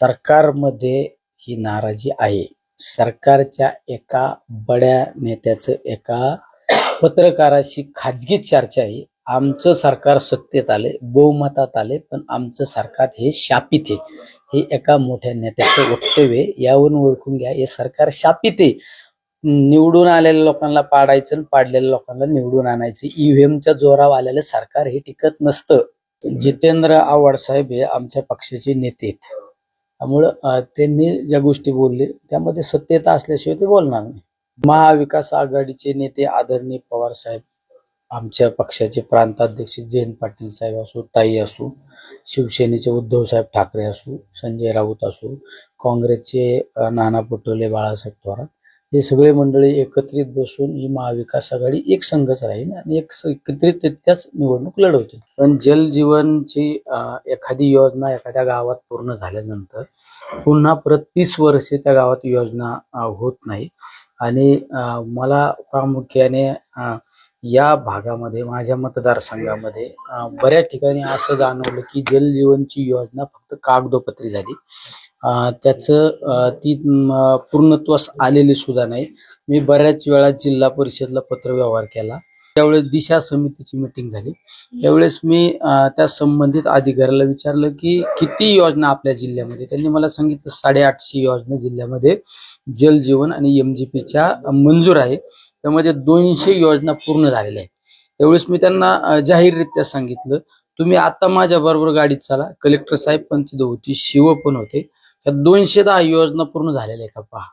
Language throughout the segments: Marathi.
सरकारमध्ये ही नाराजी आहे. सरकारच्या एका बड्या नेत्याचं एका पत्रकाराशी खाजगी चर्चा आहे. आमचं सरकार सत्तेत आले बहुमतात आले पण आमचं सरकार हे शापित आहे. हे एका मोठ्या नेत्याचं वक्तव्य यावरून ओळखून घ्या हे सरकार शापित आहे. निवडून आलेल्या लोकांना पाडायचं आणि पाडलेल्या लोकांना निवडून आणायचं. ईव्हीएमच्या जोरावर आलेलं सरकार हे टिकत नसतं. जितेंद्र आव्हाड साहेब हे आमच्या पक्षाचे नेते आहेत. त्यामुळं त्यांनी ज्या गोष्टी बोलले त्यामध्ये सत्यता असल्याशिवाय ते बोलणार नाही. महाविकास आघाडीचे नेते आदरणीय पवार साहेब आमच्या पक्षाचे प्रांताध्यक्ष जयंत पाटील साहेब असो ताई असो शिवसेनेचे उद्धव साहेब ठाकरे असो संजय राऊत असो काँग्रेसचे नाना पटोले बाळासाहेब थोरात हे सगळे मंडळी एकत्रित बसून ही महाविकास आघाडी एक संघच राहील आणि एक एकत्रितरित्याच निवडणूक लढवतील. पण जलजीवनची एखादी योजना एखाद्या गावात पूर्ण झाल्यानंतर पुन्हा परत तीस वर्षे त्या गावात योजना होत नाही आणि मला प्रामुख्याने या भागामध्ये माझ्या मतदारसंघामध्ये बऱ्याच ठिकाणी असं जाणवलं की जल जीवनची योजना फक्त कागदोपत्री झाली. त्याचं ती पूर्णत्वास आलेली सुद्धा नाही. मी बऱ्याच वेळा जिल्हा परिषदला पत्रव्यवहार केला. त्यावेळेस दिशा समितीची मिटिंग झाली. त्यावेळेस मी त्या संबंधित अधिकाऱ्याला विचारलं की किती योजना आपल्या जिल्ह्यामध्ये? त्यांनी मला सांगितलं साडेआठशे योजना जिल्ह्यामध्ये जल जीवन आणि एमजीपीच्या मंजूर आहे. त्यामध्ये दोनशे योजना पूर्ण झालेल्या आहेत. त्यावेळेस मी त्यांना जाहीररित्या सांगितलं तुम्ही आता माझ्या बरोबर गाडीत चला. कलेक्टर साहेब पण तिथं होती शिव पण होते. त्या दोनशे दहा योजना पूर्ण झालेल्या आहे का पहा.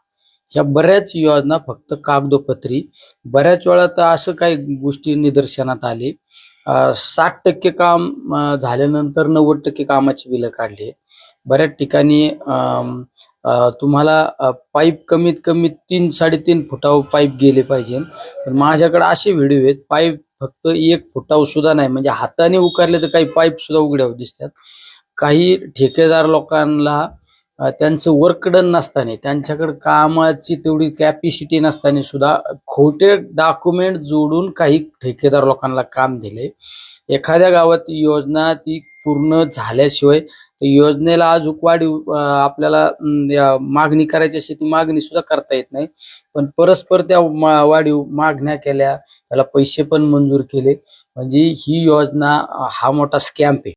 ह्या बऱ्याच योजना फक्त कागदोपत्री. बऱ्याच वेळा तर असं काही गोष्टी निदर्शनात आले. साठ टक्के काम झाल्यानंतर नव्वद टक्के कामाची बिलं काढली. बऱ्याच ठिकाणी तुम्हाला पाईप कमीत कमी तीन साडेतीन फुटावर पाईप गेले पाहिजे. पण माझ्याकडे असे व्हिडिओ आहेत पाईप फक्त एक फुटावर सुद्धा नाही. म्हणजे हाताने उकारले तर काही पाईप सुद्धा उघड्यावर दिसतात. काही ठेकेदार लोकांना त्यांचं वर्कडन नसताना त्यांच्याकडे कामाची तेवढी कॅपॅसिटी नसताना सुद्धा खोटे डॉक्युमेंट जोडून काही ठेकेदार लोकांना काम दिले. एखाद्या गावात योजना ती पूर्ण झाल्याशिवाय योजनेला अजून वाढीव आपल्याला मागणी करायची अशी ती मागणी सुद्धा करता येत नाही. पण परस्पर त्या वाढीव मागण्या केल्या त्याला पैसे पण मंजूर केले. म्हणजे ही योजना हा मोठा स्कॅम्प आहे.